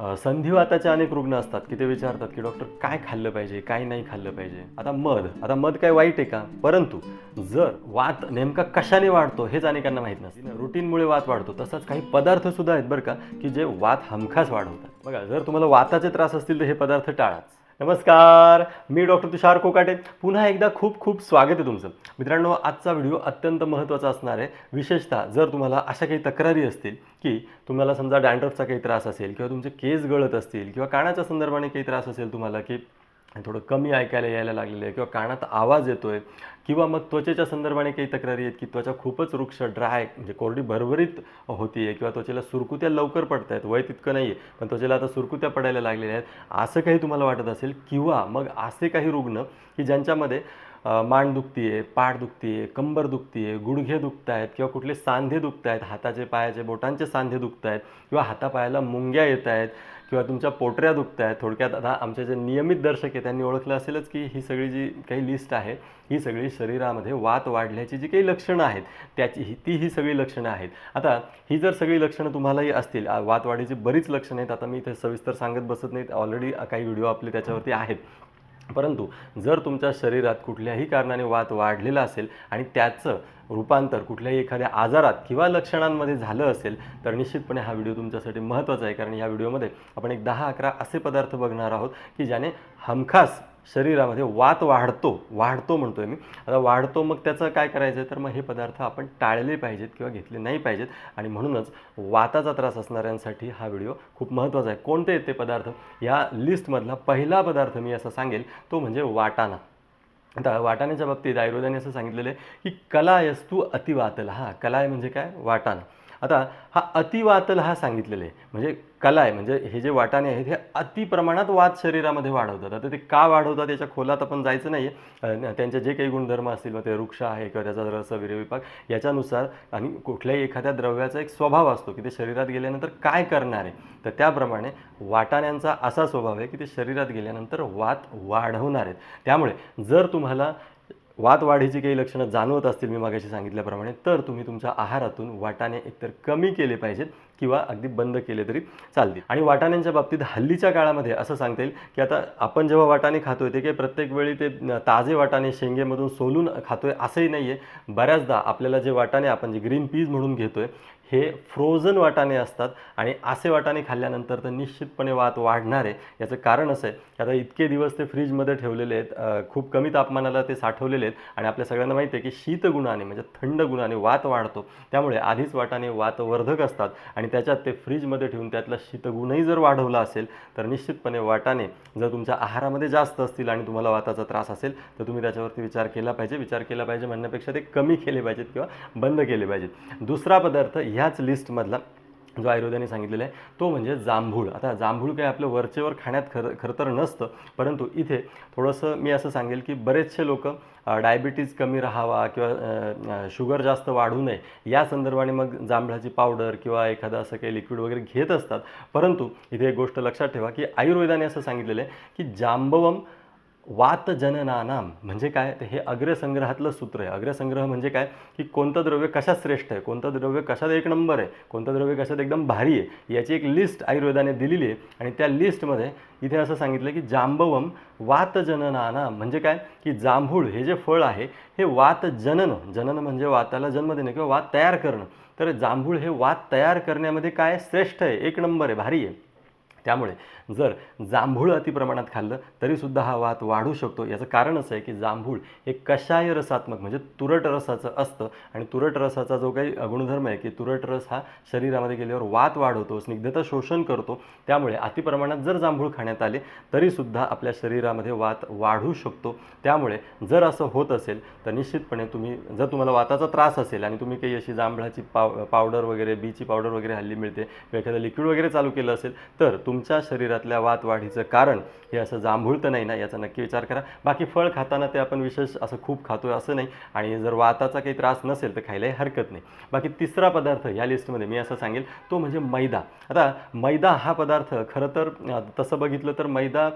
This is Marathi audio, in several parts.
संधिवाताचे अनेक रुग्ण असतात की ते विचारतात की डॉक्टर काय खाल्लं पाहिजे काय नाही खाल्लं पाहिजे? आता मध आता मध काय वाईट आहे का? परंतु जर वात नेमका कशाने वाढतो हेच अनेकांना माहीत नसतं. रुटीनमुळे वात वाढतो. तसंच काही पदार्थ सुद्धा आहेत बरं का की जे वात हमखास वाढवतात. बघा जर तुम्हाला वाताचे त्रास असतील तर हे पदार्थ टाळाच. नमस्कार मी डॉक्टर तुषार कोकाटे. पुन्हा एकदा खूप खूप स्वागत आहे तुमचं. मित्रांनो आजचा व्हिडिओ अत्यंत महत्त्वाचा असणार आहे. विशेषतः जर तुम्हाला अशा काही तक्रारी असतील की तुम्हाला समजा डॅन्ड्रफचा काही त्रास असेल किंवा तुमचे केस गळत असतील किंवा कानाच्या संदर्भाने काही त्रास असेल तुम्हाला की थोडं कमी ऐकायला यायला लागलेलं आहे किंवा कानात आवाज येतोय किंवा मग त्वचेच्या संदर्भाने काही तक्रारी आहेत की त्वचा खूपच वृक्ष ड्राय म्हणजे कोरडी भरभरीत होती आहे किंवा त्वचेला सुरकुत्या लवकर पडत आहेत वय तितकं नाही आहे पण त्वचेला आता सुरकुत्या पडायला लागलेल्या आहेत. असं काही तुम्हाला वाटत असेल किंवा मग असे काही रुग्ण की ज्यांच्यामध्ये मान दुखती आहे पाठ दुखती आहे कंबर दुखती आहे गुडघे दुखत आहेत किंवा कुठले सांधे दुखत आहेत हाताचे पायाचे बोटांचे सांधे दुखत आहेत किंवा हातापायाला मुंग्या येत आहेत किंवा तुमच्या पोटऱ्या दुखत आहेत थोडक्यात आता आमचे जे नियमित दर्शक आहे त्यांनी ओळखलं असेलच की ही सगळी जी काही लिस्ट आहे ही सगळी शरीरामध्ये वात वाढल्याची जी काही लक्षणं आहेत त्याची ही ती ही सगळी लक्षणं आहेत. आता ही जर सगळी लक्षणं तुम्हालाही असतील वात वाढीची बरीच लक्षणं आहेत. आता मी इथे सविस्तर सांगत बसत नाहीत. ऑलरेडी काही व्हिडिओ आपले त्याच्यावरती आहेत. परंतु जर तुमच्या शरीरात कुठल्याही कारणाने वात वाढलेला असेल आणि त्याचं रूपांतर कुठल्याही एखाद्या आजारात किंवा लक्षणांमध्ये झालं असेल तर निश्चितपणे हा व्हिडिओ तुमच्यासाठी महत्त्वाचा आहे. कारण या व्हिडिओमध्ये आपण एक दहा अकरा असे पदार्थ बघणार आहोत की ज्याने हमखास शरीरामध्ये वात वाढतो वाढतो म्हणतोय मी. आता वाढतो मग त्याचं काय करायचं आहे तर मग हे पदार्थ आपण टाळले पाहिजेत किंवा घेतले नाही पाहिजेत. आणि म्हणूनच वाताचा त्रास असणाऱ्यांसाठी हा व्हिडिओ खूप महत्त्वाचा आहे. कोणते आहेत ते पदार्थ? या लिस्टमधला पहिला पदार्थ मी असं सांगेल तो म्हणजे वाटाणा. आता वाटाण्याच्या बाबतीत आयुर्वेदाने असं सांगितलेलं आहे की कलायस्तू अतिवातल. हा कलाय म्हणजे काय? वाटाणा. आता हा अतिवातल हा सांगितलेलं आहे. म्हणजे कला आहे. म्हणजे हे जे वाटाणे आहेत हे अति प्रमाणात वात शरीरामध्ये वाढवतात. आता ते का वाढवतात याच्या खोलात आपण जायचं नाही आहे त्यांचे जे काही गुणधर्म असतील मग ते वृक्ष आहे किंवा त्याचा रस विभाग याच्यानुसार आणि कुठल्याही एखाद्या द्रव्याचा एक स्वभाव असतो की ते शरीरात गेल्यानंतर काय करणार आहे. तर त्याप्रमाणे वाटाण्यांचा असा स्वभाव आहे की ते शरीरात गेल्यानंतर वात वाढवणार आहेत. त्यामुळे जर तुम्हाला वात वाढीची काही लक्षणं जाणवत असतील मी मागाशी सांगितल्याप्रमाणे तर तुम्ही तुमच्या आहारातून वाटाणे एकतर कमी केले पाहिजेत किंवा अगदी बंद केले तरी चालतील. आणि वाटाण्यांच्या बाबतीत हल्लीच्या काळामध्ये असं सांगता येईल की आता आपण जेव्हा वाटाणे खातोय ते काही प्रत्येक वेळी ते ताजे वाटाणे शेंगेमधून सोलून खातोय असंही नाही आहे बऱ्याचदा आपल्याला जे वाटाणे आपण जे ग्रीन पीज म्हणून घेतोय हे फ्रोझन वाटाणे असतात आणि असे वाटाणे खाल्ल्यानंतर तर निश्चितपणे वात वाढणार. आहे याचं कारण असं आहे की आता इतके दिवस ते फ्रीजमध्ये ठेवलेले आहेत खूप कमी तापमानाला ते साठवलेले आहेत आणि आपल्या सगळ्यांना माहिती आहे की शीतगुणाने म्हणजे थंड गुणाने वात वाढतो. त्यामुळे आधीच वाटाणे वातवर्धक असतात आणि त्याच्यात ते फ्रीजमध्ये ठेवून त्यातला शीतगुणही जर वाढवला असेल तर निश्चितपणे वाटाणे जर तुमच्या आहारामध्ये जास्त असतील आणि तुम्हाला वाताचा त्रास असेल तर तुम्ही त्याच्यावरती विचार केला पाहिजे. विचार केला पाहिजे म्हणण्यापेक्षा ते कमी केले पाहिजेत किंवा बंद केले पाहिजेत. दुसरा पदार्थ ह्या ह्याच लिस्टमधला जो आयुर्वेदाने सांगितलेला आहे तो म्हणजे जांभूळ. आता जांभूळ काय आपलं वरचेवर खाण्यात खरं खरं तर नसतं परंतु इथे थोडंसं मी असं सांगेल की बरेचसे लोक डायबिटीज कमी राहावा किंवा शुगर जास्त वाढू नये या संदर्भाने मग जांभळाची पावडर किंवा एखादं असं काही लिक्विड वगैरे घेत असतात. परंतु इथे एक गोष्ट लक्षात ठेवा की आयुर्वेदाने असं सांगितलेलं आहे की जांबवम वातजननानाम म्हणजे काय? तर हे अग्रसंग्रहातलं सूत्र आहे. अग्रसंग्रह म्हणजे काय? की कोणतं द्रव्य कशात श्रेष्ठ आहे? कोणतं द्रव्य कशात एक नंबर आहे? कोणतं द्रव्य कशात एकदम भारी आहे? याची एक लिस्ट आयुर्वेदाने दिलेली आहे. आणि त्या लिस्टमध्ये इथे असं सांगितलं की जांबवम वातजननानाम म्हणजे काय? की जांभूळ हे जे फळ आहे हे वातजनन जनन म्हणजे वाताला जन्म देणं किंवा वात तयार करणं. तर जांभूळ हे वात तयार करण्यामध्ये काय? श्रेष्ठ आहे. एक नंबर आहे. भारी आहे. त्यामुळे जर जांभूळ अतिप्रमाणात खाल्लं तरीसुद्धा हा वात वाढू शकतो. याचं कारण असं आहे की जांभूळ हे कषाय रसात्मक म्हणजे तुरट रसाचं असतं आणि तुरट रसाचा जो काही गुणधर्म आहे की तुरट रस हा शरीरामध्ये गेल्यावर वात वाढवतो स्निग्धता शोषण करतो त्यामुळे अतिप्रमाणात जर जांभूळ खाण्यात आले तरीसुद्धा आपल्या शरीरामध्ये वात वाढू शकतो. त्यामुळे जर असं होत असेल तर निश्चितपणे तुम्ही जर तुम्हाला वाताचा त्रास असेल आणि तुम्ही काही अशी जांभळाची पाव पावडर वगैरे बीची पावडर वगैरे हल्ली मिळते किंवा एखादं लिक्विड वगैरे चालू केलं असेल तर तुमच्या शरीरातल्या वात वाढीचं कारण हे असं जांभूळ तर नाही ना याचा नक्की विचार करा. बाकी फळ खाताना ते आपण विशेष असं खूप खातो असं नाही. आणि जर वाताचा काही त्रास नसेल तर खायलाही हरकत नाही. बाकी तिसरा पदार्थ या लिस्टमध्ये मी असं सांगेल तो म्हणजे मैदा. आता मैदा हा पदार्थ खरं तर तसं बघितलं तर मैदा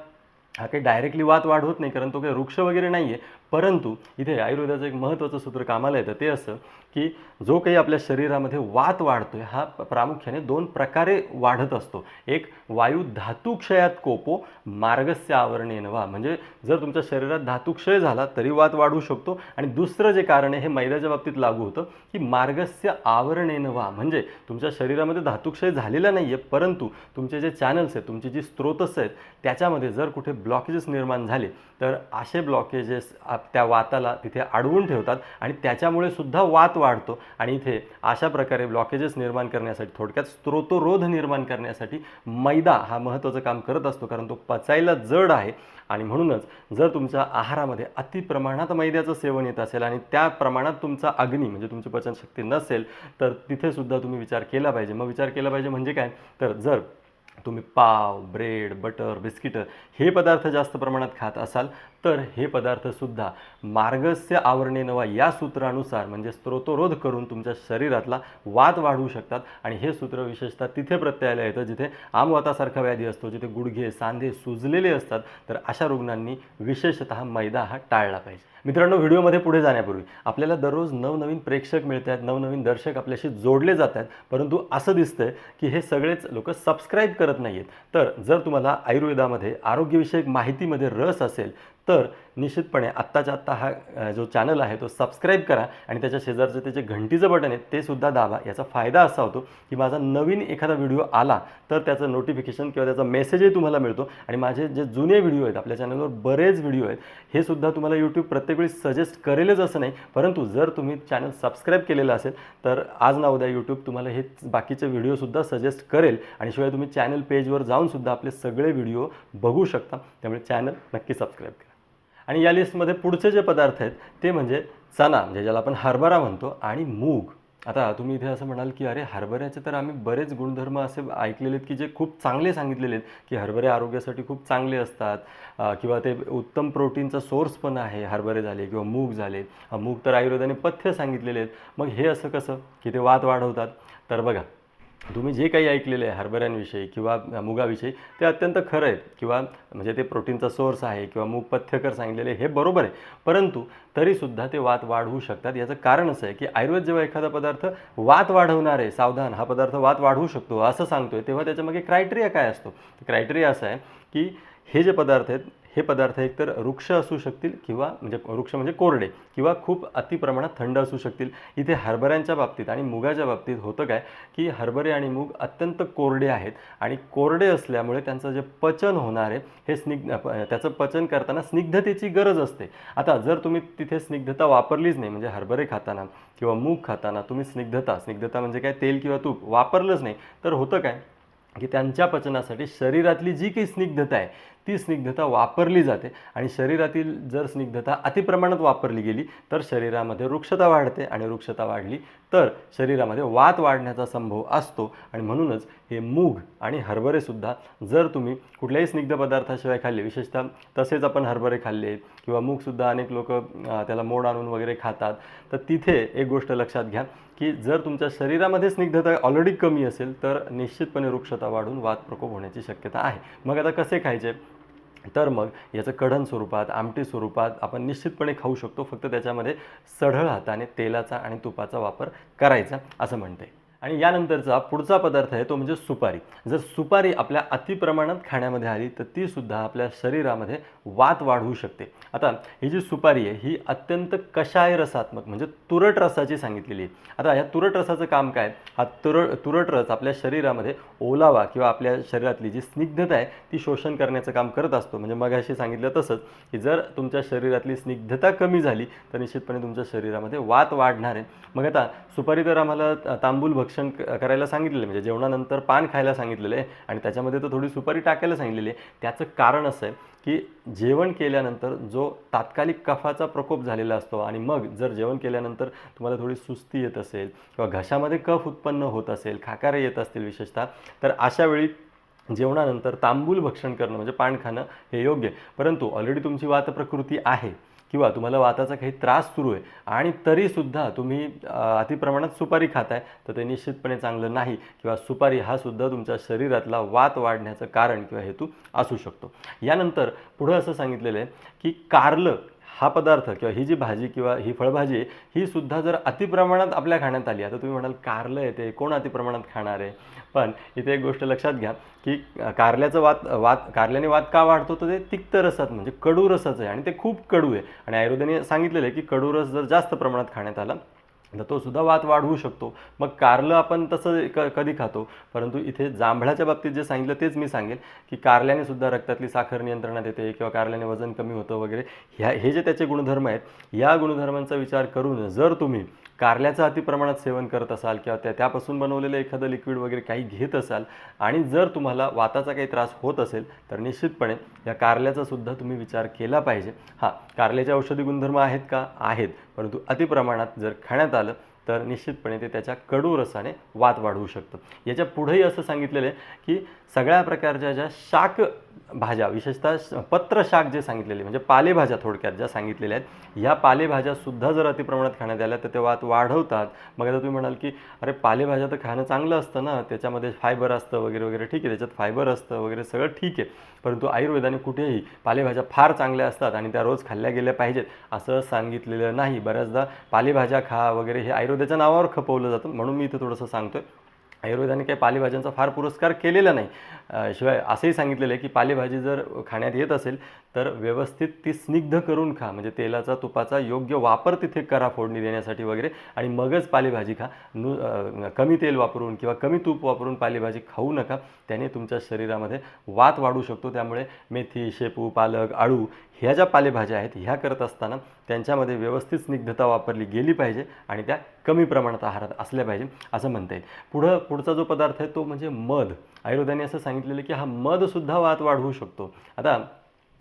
हा काही डायरेक्टली वात वाढ होत नाही कारण तो काही वृक्ष वगैरे नाही आहे परंतु इथे आयुर्वेदाचं एक महत्त्वाचं सूत्र कामाला येतं. ते असं की जो काही आपल्या शरीरामध्ये वात वाढतोय हा प्रामुख्याने दोन प्रकारे वाढत असतो. एक वायू धातुक्षयात कोपो मार्गस्य आवरणेन वा. म्हणजे जर तुमच्या शरीरात धातुक्षय झाला तरी वात वाढू शकतो. आणि दुसरं जे कारण आहे हे मैद्याच्या बाबतीत लागू होतं की मार्गस्य आवरणेन वा. म्हणजे तुमच्या शरीरामध्ये धातुक्षय झालेला नाही आहे परंतु तुमचे जे चॅनल्स आहेत तुमची जी स्त्रोतस आहेत त्याच्यामध्ये जर कुठे ब्लॉकेजेस निर्माण झाले तर असे ब्लॉकेजेस त्या वाताला तिथे अडवून ठेवतात आणि त्याच्यामुळे सुद्धा वात वाढतो. आणि इथे अशा प्रकारे ब्लॉकेजेस निर्माण करण्यासाठी थोडक्यात स्त्रोतरोध निर्माण करण्यासाठी मैदा हा महत्त्वाचं काम करत असतो कारण तो पचायला जड आहे. आणि म्हणूनच जर तुमच्या आहारामध्ये अति प्रमाणात मैद्याचं सेवन येत असेल आणि त्या प्रमाणात तुमचा अग्नी म्हणजे तुमची पचनशक्ती नसेल तर तिथेसुद्धा तुम्ही विचार केला पाहिजे. मग विचार केला पाहिजे म्हणजे काय? तर जर तुम्ही पाव ब्रेड बटर बिस्किटं हे पदार्थ जास्त प्रमाणात खात असाल तर हे पदार्थसुद्धा मार्गस्य आवरणेनं नवा या सूत्रानुसार म्हणजे स्त्रोतरोध करून तुमच्या शरीरातला वात वाढवू शकतात. आणि हे सूत्र विशेषतः तिथे प्रत्ययाला येतं जिथे आमवातासारखा व्याधी असतो जिथे गुडघे सांधे सुजलेले असतात. तर अशा रुग्णांनी विशेषतः मैदा हा टाळला पाहिजे. मित्रांनो व्हिडिओमध्ये पुढे जाण्यापूर्वी आपल्याला दररोज नवनवीन प्रेक्षक मिळत आहेत नवनवीन दर्शक आपल्याशी जोडले जात आहेत परंतु असं दिसतंय की हे सगळेच लोक सबस्क्राईब करत नाही आहेत तर जर तुम्हाला आयुर्वेदामध्ये आरोग्यविषयक माहितीमध्ये रस असेल तर निश्चितपणे आत्ताच्या आत्ता हा जो चॅनल आहे तो सबस्क्राईब करा आणि त्याच्या शेजारचं ते जे घंटीचं बटन आहे ते सुद्धा दाबा. याचा फायदा असा होतो की माझा नवीन एखादा व्हिडिओ आला तर त्याचं नोटिफिकेशन किंवा त्याचा मेसेजही तुम्हाला मिळतो आणि माझे जे जुने व्हिडिओ आहेत आपल्या चॅनलवर बरेच व्हिडिओ आहेत हे सुद्धा तुम्हाला यूट्यूब प्रत्येक वेळी सजेस्ट करेलच असं नाही. परंतु जर तुम्ही चॅनल सबस्क्राईब केलेलं असेल तर आज ना उद्या यूट्यूब तुम्हाला हे बाकीचे व्हिडिओसुद्धा सजेस्ट करेल आणि शिवाय तुम्ही चॅनल पेजवर जाऊन सुद्धा आपले सगळे व्हिडिओ बघू शकता. त्यामुळे चॅनल नक्की सबस्क्राईब करा. आणि या लिस्टमध्ये पुढचे जे पदार्थ आहेत ते म्हणजे चना म्हणजे ज्याला आपण हरभरा म्हणतो आणि मूग. आता तुम्ही इथे असं म्हणाल की अरे हरभऱ्याचे तर आम्ही बरेच गुणधर्म असे ऐकलेले आहेत की जे खूप चांगले सांगितलेले आहेत की हरभरे आरोग्यासाठी खूप चांगले असतात किंवा ते उत्तम प्रोटीनचा सोर्स पण आहे हरभरे झाले किंवा मूग झाले. मूग तर आयुर्वेदाने पथ्य सांगितलेले आहेत. मग हे असं कसं? की ते वात वाढवतात. तर बघा तुम्ही जे काही ऐकलेलं आहे हरभऱ्यांविषयी किंवा मुगाविषयी ते अत्यंत खरं आहे किंवा म्हणजे ते प्रोटीनचा सोर्स आहे किंवा मूग पथ्यकर सांगितलेले हे बरोबर आहे. परंतु तरीसुद्धा ते वात वाढवू शकतात. याचं कारण असं आहे की आयुर्वेद जेव्हा एखादा पदार्थ वात वाढवणार आहे सावधान हा पदार्थ वात वाढवू शकतो असं सांगतोय तेव्हा त्याच्यामागे क्रायटेरिया काय असतो? क्रायटेरिया असा आहे की हे जे पदार्थ आहेत हे पदार्थ एकतर वृक्ष असू शकतील किंवा म्हणजे वृक्ष म्हणजे कोरडे किंवा खूप अति प्रमाणात थंड असू शकतील. इथे हरभऱ्यांच्या बाबतीत आणि मुगाच्या बाबतीत होतं काय की हरभरे आणि मूग अत्यंत कोरडे आहेत आणि कोरडे असल्यामुळे त्यांचं जे पचन होणार आहे हे स्निग्ध त्याचं पचन करताना स्निग्धतेची गरज असते. आता जर तुम्ही तिथे स्निग्धता वापरलीच नाही म्हणजे हरभरे खाताना किंवा मूग खाताना तुम्ही स्निग्धता स्निग्धता म्हणजे काय? तेल किंवा तूप वापरलंच नाही तर होतं काय की त्यांच्या पचनासाठी शरीरातली जी काही स्निग्धता आहे ती स्निग्धता वापरली जाते. आणि शरीरातील जर स्निग्धता अतिप्रमाणात वापरली गेली तर शरीरामध्ये वृक्षता वाढते. आणि वृक्षता वाढली तर शरीरामध्ये वात वाढण्याचा संभव असतो. आणि म्हणूनच हे मूग आणि हरभरेसुद्धा जर तुम्ही कुठल्याही स्निग्ध पदार्थाशिवाय खाल्ले विशेषतः तसेच आपण हरभरे खाल्ले किंवा मूगसुद्धा अनेक लोक त्याला मोड आणून वगैरे खातात तर तिथे एक गोष्ट लक्षात घ्या की जर तुमच्या शरीरामध्ये स्निग्धता ऑलरेडी कमी असेल तर निश्चितपणे वृक्षता वाढून वात प्रकोप होण्याची शक्यता आहे. मग आता कसे खायचे? तर मग याचं कढण स्वरूपात आमटी स्वरूपात आपण निश्चितपणे खाऊ शकतो. फक्त त्याच्यामध्ये सढळ हाताने तेलाचा आणि तुपाचा वापर करायचा असं म्हणते. आणि यानंतरचा पुढचा पदार्थ आहे तो म्हणजे सुपारी. जर सुपारी आपल्या अतिप्रमाणात खाण्यामध्ये आली तर ती सुद्धा आपल्या शरीरामध्ये वात वाढवू शकते. आता ही जी सुपारी आहे ही अत्यंत कषाय रसात्मक म्हणजे तुरट रसाची सांगितलेली आहे. आता या तुरट रसाचं काम काय? हा तुर तुरट रस आपल्या शरीरामध्ये ओलावा किंवा आपल्या शरीरातली जी स्निग्धता आहे ती शोषण करण्याचं काम करत असतो. म्हणजे मग अशी सांगितलं तसंच की जर तुमच्या शरीरातली स्निग्धता कमी झाली तर निश्चितपणे तुमच्या शरीरामध्ये वात वाढणार आहे. मग आता सुपारी तर आम्हाला तांबूल तांबूल भक्षण करायला सांगितलेलं म्हणजे जेवणानंतर पान खायला सांगितलेलं आहे आणि त्याच्यामध्ये तर थोडी सुपारी टाकायला सांगितलेली आहे. त्याचं कारण असं आहे की जेवण केल्यानंतर जो तात्कालिक कफाचा प्रकोप झालेला असतो आणि मग जर जेवण केल्यानंतर तुम्हाला थोडी सुस्ती येत असेल किंवा घशामध्ये कफ उत्पन्न होत असेल खाकारे येत असतील विशेषतः तर अशा वेळी जेवणानंतर तांबूल भक्षण करणं म्हणजे पान खाणं हे योग्य परंतु ऑलरेडी तुमची वात प्रकृती आहे. किंवा तुम्हाला वाताचा काही त्रास सुरू आहे आणि तरीसुद्धा तुम्ही अतिप्रमाणात सुपारी खाताय तर ते निश्चितपणे चांगलं नाही किंवा सुपारी हा सुद्धा तुमच्या शरीरातला वात वाढण्याचं कारण किंवा हेतू असू शकतो. यानंतर पुढं असं सांगितलेलं आहे की कारलं हा पदार्थ किंवा ही जी भाजी किंवा ही फळभाजी आहे ही सुद्धा जर अतिप्रमाणात आपल्या खाण्यात आली आता तुम्ही म्हणाल कारलं येते कोण अतिप्रमाणात खाणार आहे? पण इथे एक गोष्ट लक्षात घ्या की कारल्याचं वात वात कारल्याने वात का वाढतो? तर ते तिक्त रसात म्हणजे कडू रसाचं आहे आणि ते खूप कडू आहे. आणि आयुर्वेदाने सांगितलेलं आहे की कडू रस जर जास्त प्रमाणात खाण्यात आला तर तो सुद्धा वात वाढवू शकतो. मग कारलं आपण तसं क कधी खातो? परंतु इथे जांभळाच्या बाबतीत जे सांगितलं तेच मी सांगेल की कारल्याने सुद्धा रक्तातली साखर नियंत्रणात येते किंवा कारल्याने वजन कमी होतं वगैरे. ह्या हे जे त्याचे गुणधर्म आहेत या गुणधर्मांचा विचार करून जर तुम्ही कारल्याचं अतिप्रमाणात सेवन करत असाल किंवा त्या त्यापासून बनवलेलं एखादं लिक्विड वगैरे काही घेत असाल आणि जर तुम्हाला वाताचा काही त्रास होत असेल तर निश्चितपणे या कारल्याचा सुद्धा तुम्ही विचार केला पाहिजे. हां कारल्याचे औषधी गुणधर्म आहेत का? आहेत. परंतु अतिप्रमाणात जर खाण्यात आलं तर निश्चितपणे ते त्याच्या कडू रसाने वात वाढवू शकतं. याच्या पुढेही असं सांगितलेलं आहे की सगळ्या प्रकारच्या ज्या शाक भाज्या विशेषतः श- पत्र शाक जे सांगितलेले म्हणजे पालेभाज्या थोडक्यात ज्या सांगितलेल्या आहेत ह्या पालेभाज्यासुद्धा जर अतिप्रमाणात खाण्यात आल्या तर ते वात वाढवतात. मग आता तुम्ही म्हणाल की अरे पालेभाज्या तर खाणं चांगलं असतं ना त्याच्यामध्ये फायबर असतं वगैरे वगैरे ठीक आहे त्याच्यात फायबर असतं वगैरे सगळं ठीक आहे. परंतु आयुर्वेदाने कुठेही पालेभाज्या फार चांगल्या असतात आणि त्या रोज खाल्ल्या गेल्या पाहिजेत असं सांगितलेलं नाही. बऱ्याचदा पालेभाज्या खा वगैरे हे आयुर्वेदाच्या नावावर खपवलं जातं म्हणून मी इथं थोडंसं सांगतोय. आयुर्वेदाने काही पालेभाज्यांचा फार पुरस्कार केलेला नाही. शिवाय असंही सांगितलेलं आहे की पालेभाजी जर खाण्यात येत असेल तर व्यवस्थित ती स्निग्ध करून खा. म्हणजे तेलाचा तुपाचा योग्य वापर तिथे करा फोडणी देण्यासाठी वगैरे आणि मगच पालेभाजी खा. नु कमी तेल वापरून किंवा कमी तूप वापरून पालेभाजी खाऊ नका. त्याने तुमच्या शरीरामध्ये वात वाढू शकतो. त्यामुळे मेथी शेपू पालक आळू ह्या ज्या पालेभाज्या आहेत ह्या करत असताना त्यांच्यामध्ये व्यवस्थित स्निग्धता वापरली गेली पाहिजे आणि त्या कमी प्रमाणात आहारात असल्या पाहिजे असं म्हणता येईल. पुढं पुढचा जो पदार्थ आहे तो म्हणजे मध. आयुर्वेदाने असं सांगितलेलं की हा मधसुद्धा वात वाढवू शकतो. आता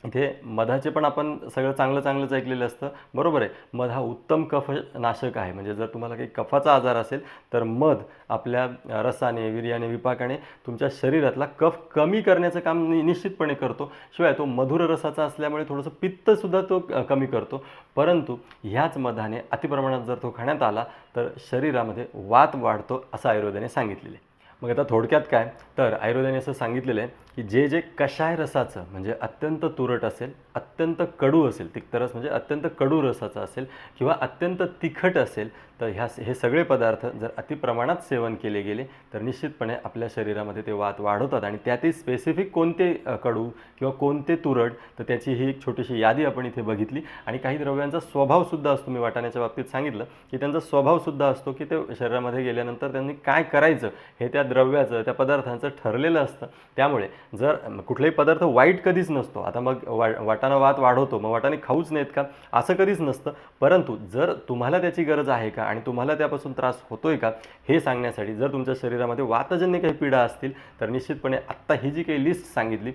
इथे मधाचे पण आपण सगळं चांगलं चांगलंच ऐकलेलं असतं. बरोबर आहे. मध हा उत्तम कफ नाशक आहे. म्हणजे जर तुम्हाला काही कफाचा आजार असेल तर मध आपल्या रसाने विर्याने विपाकाने तुमच्या शरीरातला कफ कमी करण्याचं काम नि निश्चितपणे करतो. शिवाय तो मधुर रसाचा असल्यामुळे थोडंसं पित्तसुद्धा तो कमी करतो. परंतु ह्याच मधाने अतिप्रमाणात जर तो खाण्यात आला तर शरीरामध्ये वात वाढतो असं आयुर्वेदाने सांगितलेले आहे. मग आता थोडक्यात काय? तर आयुर्वेदाने असं सांगितलेलं आहे की जे जे कषाय रसाचं म्हणजे अत्यंत तुरट असेल अत्यंत कडू असेल तिखतरस म्हणजे अत्यंत कडू रसाचं असेल किंवा अत्यंत तिखट असेल तर ह्या हे सगळे पदार्थ जर अतिप्रमाणात सेवन केले गेले तर निश्चितपणे आपल्या शरीरामध्ये ते वात वाढवतात आणि त्यातील स्पेसिफिक कोणते कडू किंवा कोणते तुरट तर त्याची ही एक छोटीशी यादी आपण इथे बघितली. आणि काही द्रव्यांचा स्वभावसुद्धा असतो मी वाटाण्याच्या बाबतीत सांगितलं की त्यांचा स्वभावसुद्धा असतो की ते शरीरामध्ये गेल्यानंतर त्यांनी काय करायचं हे त्या द्रव्याचं त्या पदार्थांचं ठरलेलं असतं. त्यामुळे जर कुठलाही पदार्थ वाईट कधीच नसतो. आता मग वा वाटाणा वात वाढवतो मग वाटाणे खाऊच नाहीत का? असं कधीच नसतं. परंतु जर तुम्हाला त्याची गरज आहे का आणि तुम्हाला त्यापासून त्रास होतोय का हे सांगण्यासाठी जर तुमच्या शरीरामध्ये वातजन्य काही पीडा असतील तर निश्चितपणे आत्ता ही जी काही लिस्ट सांगितली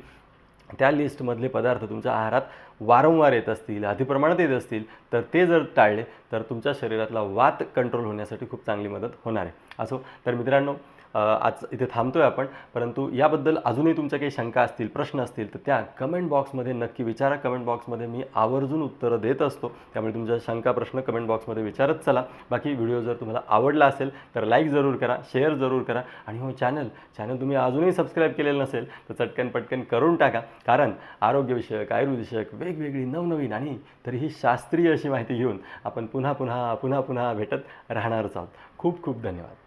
त्या लिस्टमधले पदार्थ तुमच्या आहारात वारंवार येत असतील अतिप्रमाणात येत असतील तर ते जर टाळले तर तुमच्या शरीरातला वात कंट्रोल होण्यासाठी खूप चांगली मदत होणार आहे. असो तर मित्रांनो आज इथे थांबतो आहे आपण. परंतु याबद्दल अजूनही तुमच्या काही शंका असतील प्रश्न असतील तर त्या कमेंट बॉक्समध्ये नक्की विचारा. कमेंट बॉक्समध्ये मी आवर्जून उत्तरं देत असतो. त्यामुळे तुमच्या शंका प्रश्न कमेंट बॉक्समध्ये विचारत चला. बाकी व्हिडिओ जर तुम्हाला आवडला असेल तर लाईक जरूर करा शेअर जरूर करा. आणि हो चॅनल चॅनल तुम्ही अजूनही सबस्क्राईब केलेलं नसेल तर चटकन पटकन करून टाका. कारण आरोग्यविषयक आयुर्वेदविषयक वेगवेगळी नवनवीन आणि तरीही शास्त्रीय अशी माहिती घेऊन आपण पुन्हा पुन्हा पुन्हा पुन्हा भेटत राहणारच आहोत. खूप खूप धन्यवाद.